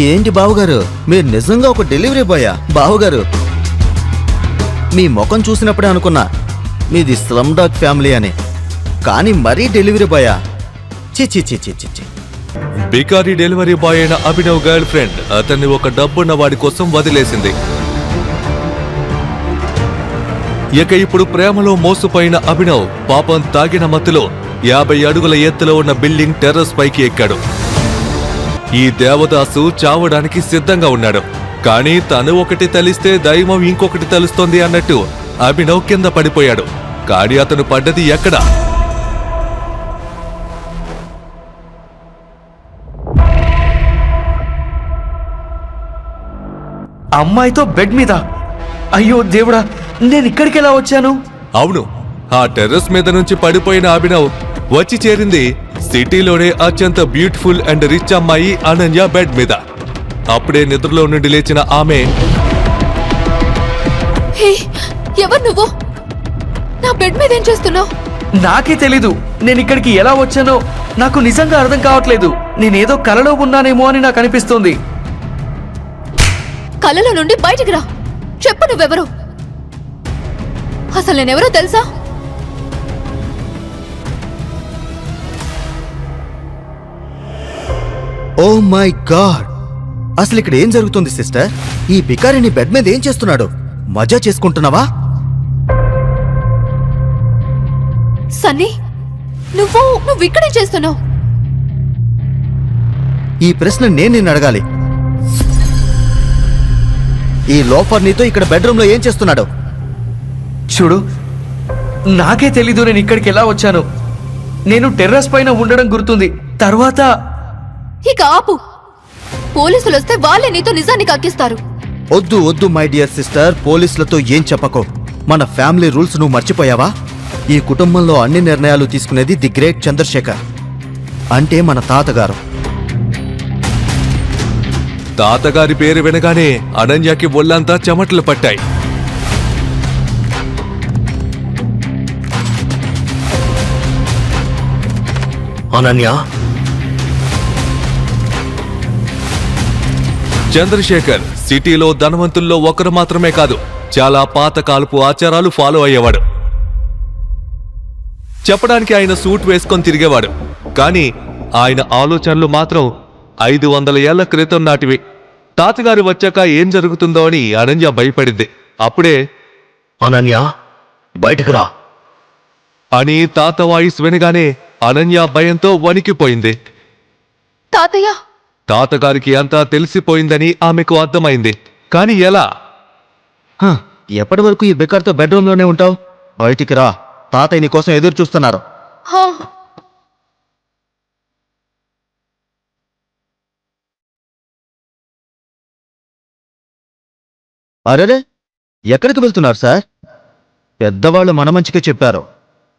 ఏంటి బావగారు? మీరు నిజంగా ఒక డెలివరీ బాయా? బావగారు మీ ముఖం చూసినప్పుడే అనుకున్నా మీది స్లమ్ డాగ్ ఫ్యామిలీ అని. కానీ మరీ డెలివరీ బాయా? చి చి చి చి చి బికారీ డెలివరీ బాయ్ అయిన అభినవ్ గర్ల్ ఫ్రెండ్ అతన్ని ఒక డబ్బున్న వాడి కోసం వదిలేసింది. ఇక ఇప్పుడు ప్రేమలో మోసపోయిన అభినవ్ పాపం తాగిన మత్తులో యాభై అడుగుల ఎత్తులో ఉన్న బిల్డింగ్ టెర్రస్ పైకి ఎక్కాడు. ఈ దేవదాసు చావడానికి సిద్ధంగా ఉన్నాడు. కానీ తను ఒకటి తలిస్తే దైవం ఇంకొకటి తలుస్తోంది అన్నట్టు అభినవ్ కింద పడిపోయాడు. కానీ అతను పడ్డది ఎక్కడ? అమ్మాయితో బెడ్ మీద. అయ్యో దేవుడా నేను ఇక్కడికి ఎలా వచ్చాను? అవును ఆ టెర్రస్ మీద నుంచి పడిపోయిన అభినవ్ వచ్చి చేరింది సిటీలోనే అత్యంత బ్యూటిఫుల్ అండ్ రిచ్ అమ్మాయి అనన్య బెడ్ మీద. అప్పుడే నిద్రలో నుండి లేచిన ఆమె హే ఎవరు నువ్వు? నా బెడ్ మీద ఏం చేస్తున్నావు? నాకే తెలీదు. నేను ఇక్కడికి ఎలా వచ్చానో నాకు నిజంగా అర్థం కావట్లేదు. నేనేదో కలలో ఉన్నానేమో అని నాకు అనిపిస్తుంది. కళ్ళలో నుండి బయటికి రా. చెప్పు నువ్వెవరు? అసలు నేనెవరో తెలుసా? Oh my God. అసలు ఇక్కడ ఏం జరుగుతుంది సిస్టర్? ఈ బికారిని బెడ్ మీద ఏం చేస్తున్నాడు? మజా చేసుకుంటున్నావా? సన్నీ నువ్వు నువ్వు ఇక్కడే చేస్తున్నావు? ఈ ప్రశ్న నేను నిన్ను అడగాలి. ఈ లోఫర్ నీతో ఇక్కడ బెడ్రూమ్లో ఏం చేస్తున్నాడు? చూడు నాకే తెలీదు నేను ఇక్కడికి ఎలా వచ్చాను. నేను టెర్రస్ పైన ఉండడం గుర్తుంది. తర్వాత ఇక ఆపు. పోలీసులు వస్తే వాళ్ళే నీతో నిజాన్ని కక్కిస్తారు వద్దు వద్దు మై డియర్ సిస్టర్ పోలీసులతో ఏం చెప్పకో. మన ఫ్యామిలీ రూల్స్ నువ్వు మర్చిపోయావా? ఈ కుటుంబంలో అన్ని నిర్ణయాలు తీసుకునేది ది గ్రేట్ చంద్రశేఖర్. అంటే మన తాతగారు. తాతగారి పేరు వినగానే అనన్యకి ఒళ్ళంతా చెమటలు పట్టాయి. అనన్య చంద్రశేఖర్ సిటీలో ధనవంతుల్లో ఒకరు మాత్రమే కాదు చాలా పాతకాలపు ఆచారాలు ఫాలో అయ్యేవాడు. చెప్పడానికి ఆయన సూట్ వేసుకొని తిరిగేవాడు కానీ ఆయన ఆలోచనలు మాత్రం ఐదు వందల ఏళ్ళ క్రితం నాటివి. తాతగారు వచ్చాక ఏం జరుగుతుందో అని అనన్య భయపడింది. అప్పుడే అనన్య బయటకు రా. అని తాత వాయిస్ వినగానే అనన్య భయంతో వణికిపోయింది. తాతయ్య తాతగారికి అంతా తెలిసిపోయిందని ఆమెకు అర్థమైంది. కానీ ఎలా? హ, ఎప్పటి వరకు ఈ బెకార్తో బెడ్రూమ్లోనే ఉంటావు? బయటికి రా. తాతయ్య నీ కోసం ఎదురు చూస్తున్నారు. హా, అరేరే ఎక్కడికి వెళ్తున్నారు సార్? పెద్దవాళ్ళు మన మంచిగా చెప్పారు.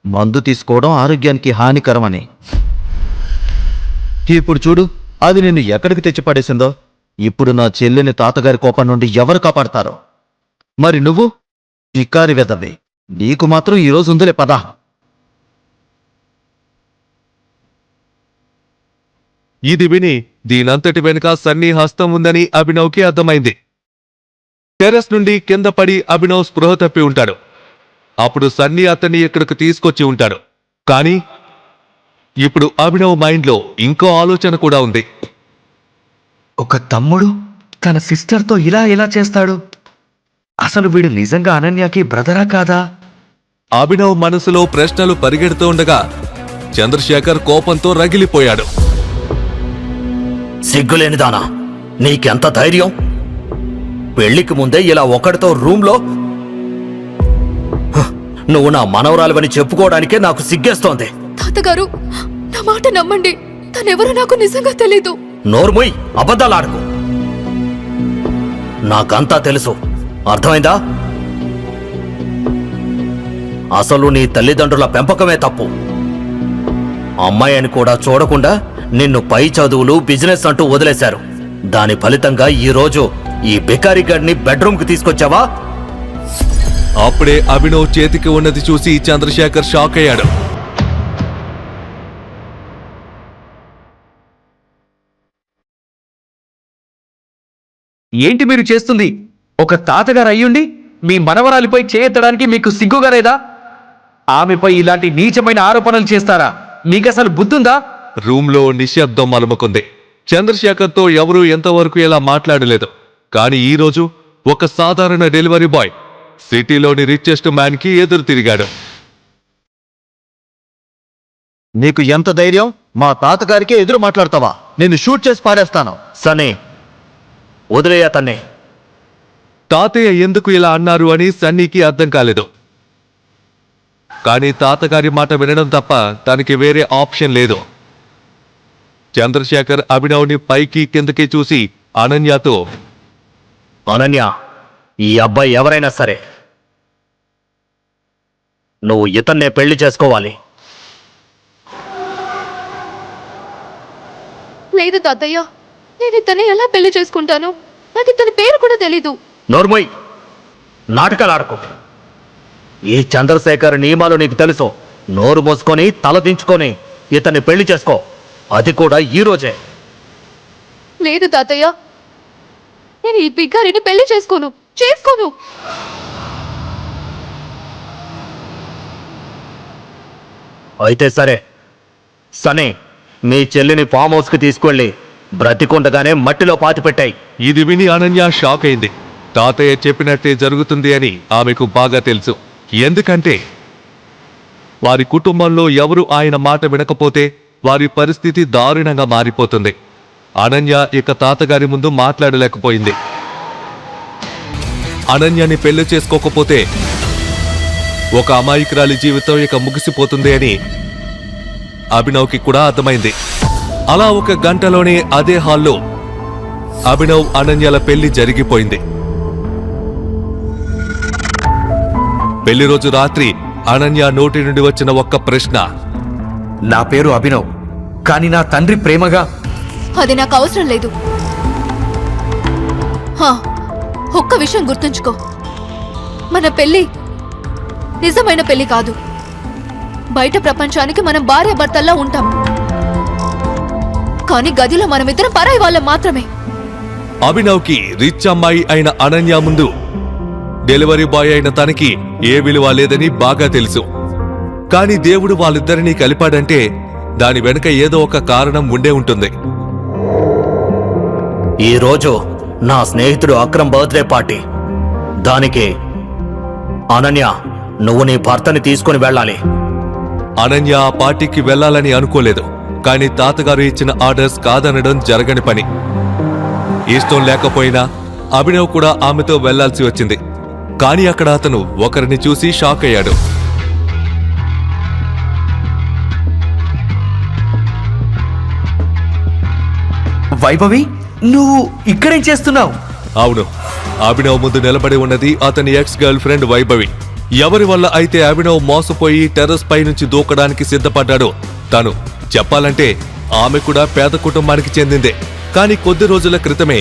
మందు తీసుకోవడం ఆరోగ్యానికి హానికరమని. ఇప్పుడు చూడు. అది నిన్ను ఎక్కడికి తెచ్చిపడేసిందో? ఇప్పుడు నా చెల్లెని తాతగారి కోపం నుండి ఎవరు కాపాడతారో? మరి నువ్వు? చిక్కారి వెదవి. నీకు మాత్రం ఈరోజు ఉందిలే పదా. ఇది విని దీనంతటి వెనుక సన్నీ హస్తం ఉందని అభినవ్కి అర్థమైంది. టెర్రస్ నుండి కింద పడి అభినవ్ స్పృహ తప్పి ఉంటాడు. అప్పుడు సన్నీ అతన్ని ఇక్కడికి తీసుకొచ్చి ఉంటాడు. కానీ ఇప్పుడు అభినవ్ మైండ్లో ఇంకో ఆలోచన కూడా ఉంది. ఒక తమ్ముడు తన సిస్టర్తో ఇలా ఎలా చేస్తాడు. అసలు వీడు నిజంగా అనన్యకి బ్రదరా కాదా? అభినవ్ మనసులో ప్రశ్నలు పరిగెడుతూ ఉండగా చంద్రశేఖర్ కోపంతో రగిలిపోయాడు. సిగ్గులేనిదానా నీకెంత ధైర్యం? పెళ్ళికి ముందే ఇలా ఒకడితో రూమ్లో? నువ్వు నా మనవరాలివని చెప్పుకోవడానికే నాకు సిగ్గేస్తోంది. తాతగారు నా మాట నమ్మండి. తనెవరో నాకు నిజంగా తెలీదు. నోర్ముయ్ అబద్ధాలాడకు నాకంతా తెలుసు. అర్థమైందా? అసలు నీ తల్లిదండ్రుల పెంపకమే తప్పు. అమ్మాయి అని కూడా చూడకుండా నిన్ను పై చదువులు బిజినెస్ అంటూ వదిలేశారు. దాని ఫలితంగా ఈ రోజు ఈ బికారి గడిని బెడ్రూమ్కి తీసుకొచ్చావా? అప్పుడే అభినవ్ చేతికి ఉన్నది చూసి చంద్రశేఖర్ షాక్ అయ్యాడు. ఏంటి మీరు చేస్తుంది? ఒక తాతగారు అయ్యుండి మీ మనవరాలిపై చేయెత్తడానికి మీకు సిగ్గుగా లేదా? ఆమెపై ఇలాంటి నీచమైన ఆరోపణలు చేస్తారా? మీకసలు బుద్ధుందా? రూమ్లో నిశ్శబ్దం అలుముకుంది. చంద్రశేఖర్తో ఎవరూ ఎంతవరకు ఇలా మాట్లాడలేదు. కానీ ఈ రోజు ఒక సాధారణ డెలివరీ బాయ్ సిటీలోని రిచెస్ట్ మ్యాన్కి ఎదురు తిరిగాడు. నీకు ఎంత ధైర్యం? మా తాతగారికే ఎదురు మాట్లాడతావా? నిన్ను షూట్ చేసి పారేస్తాను. సనే. వదిలేయ తన్నే. తాతయ్య ఎందుకు ఇలా అన్నారు అని సన్నీకి అర్థం కాలేదు. కానీ తాతగారి మాట వినడం తప్ప తనకి వేరే ఆప్షన్ లేదు. చంద్రశేఖర్ అభినవ్ని పైకి కిందకి చూసి అనన్యతో అనన్య ఈ అబ్బాయి ఎవరైనా సరే నువ్వు ఇతన్నే పెళ్ళి చేసుకోవాలి. లేదు తాతయ్య. నేను ఇతన్ని ఎలా పెళ్ళి చేసుకుంటాను? నాకు ఇతని పేరు కూడా తెలీదు. నోర్మోయ్ నాటకాలు ఆడకు. ఈ చంద్రశేఖర్ నియమాలు నీకు తెలుసు. నోరు మూసుకొని తల దించుకొని ఇతన్ని పెళ్ళి చేసుకో. అది కూడా ఈ రోజే. లేదు తాతయ్య. నేను ఈ బిగ్గారిని పెళ్ళి చేసుకోను. చేసుకోను. అయితే సరే. సనే మీ చెల్లిని ఫామ్ హౌస్కి తీసుకెళ్ళి బ్రతికుండగానే మట్టిలో పాతి పెట్టాయి. ఇది విని అనన్య షాక్ అయింది. తాతయ్య చెప్పినట్టే జరుగుతుంది అని ఆమెకు బాగా తెలుసు. ఎందుకంటే వారి కుటుంబంలో ఎవరు ఆయన మాట వినకపోతే వారి పరిస్థితి దారుణంగా మారిపోతుంది. అనన్య ఇక తాతగారి ముందు మాట్లాడలేకపోయింది. అనన్యని పెళ్ళి చేసుకోకపోతే ఒక అమాయకురాలి జీవితం ఇక ముగిసిపోతుంది అని అభినవ్కి కూడా అర్థమైంది. అలా ఒక గంటలోనే అదే హాల్లో అభినవ్ అనన్యల పెళ్ళి జరిగిపోయింది. పెళ్ళి రోజు రాత్రి అనన్య నోటి నుండి వచ్చిన ఒక్క ప్రశ్న. నా పేరు అభినవ్ కానీ నా తండ్రి ప్రేమగా అది నాకు అవసరం లేదు. హా, ఒక్క విషయం గుర్తుంచుకో. మన పెళ్ళి నిజమైన పెళ్ళి కాదు. బయట ప్రపంచానికి మనం భార్య భర్తల్లా ఉంటాం. కానీ గదిలో మనమిద్దరం పరాయి వాళ్ళం మాత్రమే. అభినవ్కి రిచ్ అమ్మాయి అయిన అనన్య ముందు డెలివరీ బాయ్ అయిన తనకి ఏ విలువ లేదని బాగా తెలుసు. కానీ దేవుడు వాళ్ళిద్దరినీ కలిపాడంటే దాని వెనుక ఏదో ఒక కారణం ఉండే ఉంటుంది. ఈ రోజు నా స్నేహితుడు అక్రమ్ బర్త్డే పార్టీ. దానికి అనన్య నువ్వు నీ భర్తని తీసుకుని వెళ్ళాలి. అనన్య ఆ పార్టీకి వెళ్ళాలని అనుకోలేదు. కానీ తాతగారు ఇచ్చిన ఆర్డర్స్ కాదనడం జరగని పని. ఇష్టం లేకపోయినా అభినవ్ కూడా ఆమెతో వెళ్ళాల్సి వచ్చింది. కానీ అక్కడ అతను ఒకరిని చూసి షాక్ అయ్యాడు. వైభవి నువ్వు ఇక్కడేం చేస్తున్నావు? అవును. అభినవ్ ముందు నిలబడి ఉన్నది అతని ఎక్స్ గర్ల్ ఫ్రెండ్ వైభవి. ఎవరి వల్ల అయితే అభినవ్ మోసపోయి టెర్రస్ పై నుంచి దూకడానికి సిద్ధపడ్డాడో తను. చెప్పాలంటే ఆమె కూడా పేద కుటుంబానికి చెందిందే. కానీ కొద్ది రోజుల క్రితమే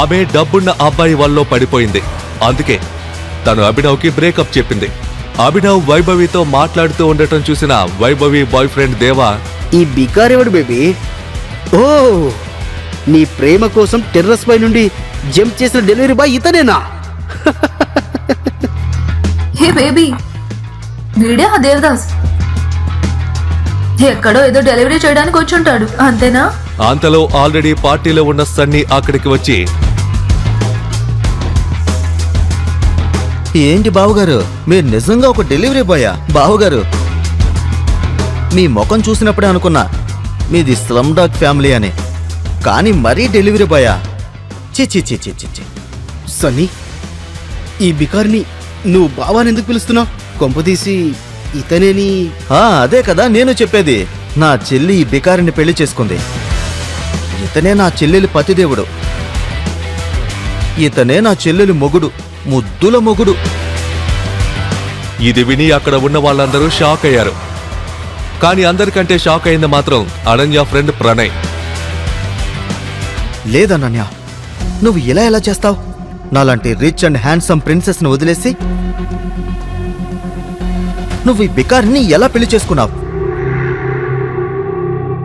ఆమె డబ్బున్న అబ్బాయి వల్ల పడిపోయింది. అందుకే తను అభినవ్కి బ్రేకప్ చెప్పింది. అభినవ్ వైభవితో మాట్లాడుతూ ఉండటం చూసిన వైభవి బాయ్ ఫ్రెండ్ దేవా ఈ బికారెవడు బేబీ ఓ నీ ప్రేమ కోసం టెర్రస్ పై నుండి జంప్ చేసిన డెలివరీ బాయ్ ఇతనేనా? హే బేబీ వీడే ఆ దేవదాస్. ఎక్కడో ఏదో డెలివరీ చేయడానికి వచ్చుంటాడు అంతేనా? అంతలో ఆల్రెడీ పార్టీలో ఉన్న సన్నీ అక్కడికి వచ్చి ఏంటి బావగారు? మీరు నిజంగా ఒక డెలివరీ బాయా? బావగారు మీ ముఖం చూసినప్పుడే అనుకున్నా మీది స్లమ్ డాగ్ ఫ్యామిలీ అని. కానీ మరీ డెలివరీ బాయా? చి చి చి చి చి చి సన్నీ ఈ బికార్ని నువ్వు బావాని ఎందుకు పిలుస్తున్నావు? కొంపదీసి ఇతనేని? ఆ, అదే కదా నేను చెప్పేది. నా చెల్లి ఈ బికారిని పెళ్ళి చేసుకుంది. ఇతనే నా చెల్లెలి పతిదేవుడు. ఇతనే నా చెల్లెలి మొగుడు ముద్దుల మొగుడు. ఇది విని అక్కడ ఉన్న వాళ్ళందరూ షాక్ అయ్యారు. కానీ అందరికంటే షాక్ అయింది మాత్రం అనన్య ఫ్రెండ్ ప్రణయ్. లేదన్నన్య నువ్వు ఇలా ఎలా చేస్తావు? నాలాంటి రిచ్ అండ్ హ్యాండ్సమ్ ప్రిన్సెస్ను వదిలేసి నువ్వు ఈ బికారిని ఎలా పెళ్ళి చేసుకున్నావు?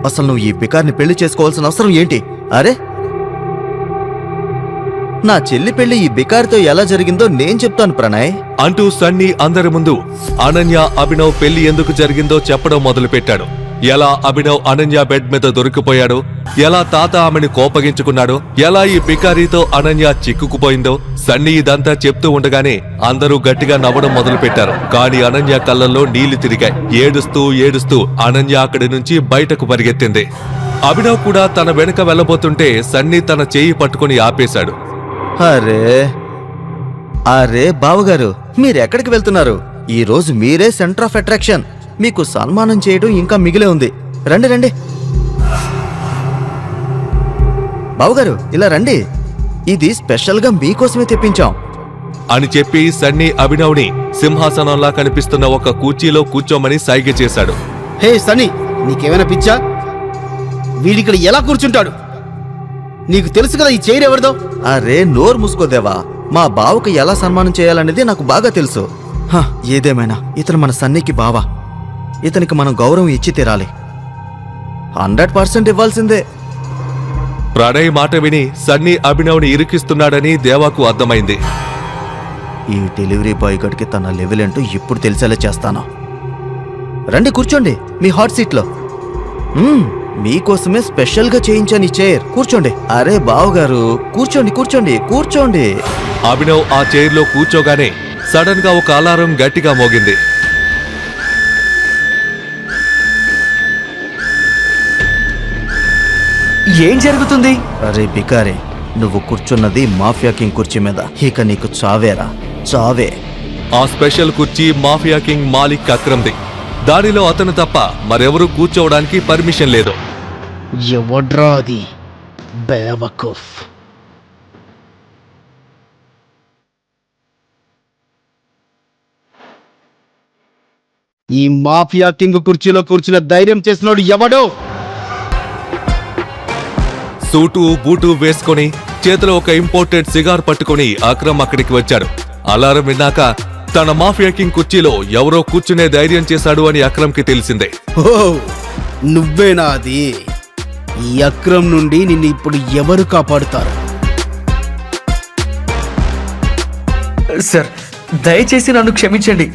అసలు నువ్వు ఈ బికారిని పెళ్ళి చేసుకోవాల్సిన అవసరం ఏంటి? అరే! నా చెల్లి పెళ్ళి ఈ బికారితో ఎలా జరిగిందో నేను చెప్తాను ప్రణయ్. అంటూ సన్నీ అందరి ముందు అనన్య అభినవ్ పెళ్ళి ఎందుకు జరిగిందో చెప్పడం మొదలుపెట్టాడు. ఎలా అభినవ్ అనన్య బెడ్ మీద దొరికిపోయాడు? ఎలా తాత ఆమెను కోపగించుకున్నాడు? ఎలా ఈ పికారీతో అనన్య చిక్కుకుపోయిందో? సన్నీ ఇదంతా చెప్తూ ఉండగానే అందరూ గట్టిగా నవ్వడం మొదలుపెట్టారు. కానీ అనన్య కళ్ళల్లో నీళ్ళు తిరిగాయి. ఏడుస్తూ ఏడుస్తూ అనన్య అక్కడి నుంచి బయటకు పరిగెత్తింది. అభినవ్ కూడా తన వెనుక వెళ్ళబోతుంటే సన్నీ తన చేయి పట్టుకుని ఆపేశాడు. అరే అరే బావగారు మీరెక్కడికి వెళ్తున్నారు? ఈ రోజు మీరే సెంటర్ ఆఫ్ అట్రాక్షన్. మీకు సన్మానం చేయడం ఇంకా మిగిలే ఉంది. రండి రండి. బావగారు ఇలా రండి. ఇది స్పెషల్గా మీకోసమే తెప్పించాం. అని చెప్పి సన్నీ అభినవ్ని సింహాసనంలా కనిపిస్తున్న ఒక కుర్చీలో కూర్చోమని సైగ చేశాడు. హే సనీ నీకేమైనా పిచ్చా? వీడిక్కడ ఎలా కూర్చుంటాడు? నీకు తెలుసు కదా ఈ చైర్ ఎవరిదో? అరే నోరు మూసుకోదేవా? మా బావకు ఎలా సన్మానం చేయాలనేది నాకు బాగా తెలుసు. హ, ఏదేమైనా? ఇతను మన సన్నికి బావ. ఇతనికి మనం గౌరవం ఇచ్చి తీరాలి. హండ్రెడ్ పర్సెంట్ ఇవ్వాల్సిందే. ప్రణయ్ మాట విని సన్నీ అభినవ్ని ఇరికిస్తున్నాడని దేవాకు అర్థమైంది. ఈ డెలివరీ బాయ్ గడికి తన లెవెల్ ఏంటో ఇప్పుడు తెలిసేలా చేస్తాను? రండి కూర్చోండి మీ హాట్ సీట్లో. మ్మ్, మీకోసమే స్పెషల్గా చేయించాను ఈ చైర్. కూర్చోండి. అరే బావగారు కూర్చోండి కూర్చోండి కూర్చోండి. అభినవ్ ఆ చైర్లో కూర్చోగానే సడన్గా ఒక అలారం గట్టిగా మోగింది. ఏం జరుగుతుంది? అరే బికారే నువ్వు కూర్చున్నది మాఫియా కింగ్ కుర్చీ మీద. ఇక నీకు చావేరా చావే. ఆ స్పెషల్ కుర్చీ మాఫియా కింగ్ మాలిక్ అక్రమ్ది. దానిలో అతను తప్ప మరెవరూ కూర్చోవడానికి పర్మిషన్ లేదు. ఎవడ్రా అది? బేవకూఫ్ ఈ మాఫియా కింగ్ కుర్చీలో కూర్చున్న ధైర్యం చేసినోడు ఎవడో? సూటు బూటు వేసుకొని చేతిలో ఒక ఇంపోర్టెడ్ సిగార్ పట్టుకొని అక్రమ్ అక్కడికి వచ్చాడు. అలారం విన్నాక తన మాఫియా కింగ్ కుర్చీలో ఎవరో కూర్చునే ధైర్యం చేశాడు అని అక్రమ్కి తెలిసిందే. ఓ నువ్వేనా అది? ఈ అక్రమ్ నుండి నిన్ను ఇప్పుడు ఎవరు కాపాడుతారు? సార్ దయచేసి నన్ను క్షమించండి.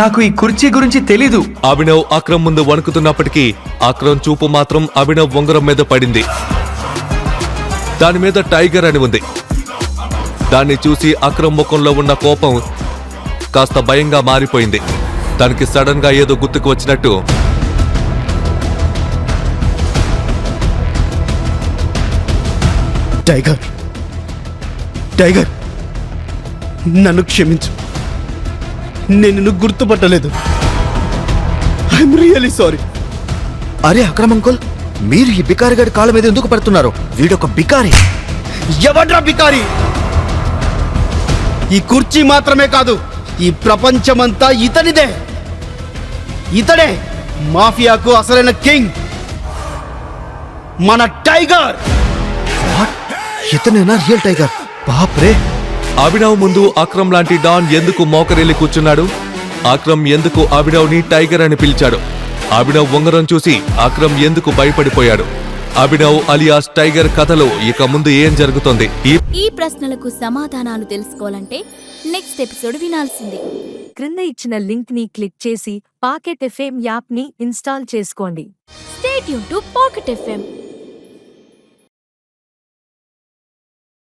నాకు ఈ కుర్చీ గురించి తెలీదు. అభినవ్ అక్రమ్ ముందు వణుకుతున్నప్పటికీ అక్రమ్ చూపు మాత్రం అభినవ్ ఉంగరం మీద పడింది. దాని మీద టైగర్ అని ఉంది. దాన్ని చూసి అక్రమ్ ముఖంలో ఉన్న కోపం కాస్త భయంగా మారిపోయింది. దానికి సడన్గా ఏదో గుర్తుకు వచ్చినట్టు. టైగర్. టైగర్. నన్ను క్షమించు. నేను నిన్ను గుర్తుపట్టలేదు. I'm really sorry. అరే అక్రమ్ అంకుల్. మీరు ఈ బికారిగాడి కాళ్ళ మీద ఎందుకు పడుతున్నారు? వీడొక బికారి. ఎవడ్రా బికారి? ఈ కుర్చీ మాత్రమే కాదు ఈ ప్రపంచమంతా ఇతనిదే. ఇతడే మాఫియాకు అసలైన కింగ్. మన టైగర్. ఇతనేనా రియల్ టైగర్? బాప్రే. అభినవ్ ముందు అక్రమ్ లాంటి డాన్ ఎందుకు మోకరెళ్ళి కూర్చున్నాడు? అక్రమ్ ఎందుకు అభినవ్ని టైగర్ అని పిలిచాడు? అభినవ్ ఉంగరం చూసి అక్రమ్ ఎందుకు భయపడిపోయాడు? అభినవ్ అలియాస్ టైగర్ కథలో ఇక ముందు ఏం జరుగుతోంది? ఈ ప్రశ్నలకు సమాధానాలు తెలుసుకోవాలంటే నెక్స్ట్ ఎపిసోడ్ వినాల్సిందే. క్రింద ఇచ్చిన లింక్ని క్లిక్ చేసి పాకెట్ ఎఫ్ఎం యాప్ని ఇన్స్టాల్ చేసుకోండి. స్టేట్ యూన్ టు పాకెట్ ఎఫ్ఎం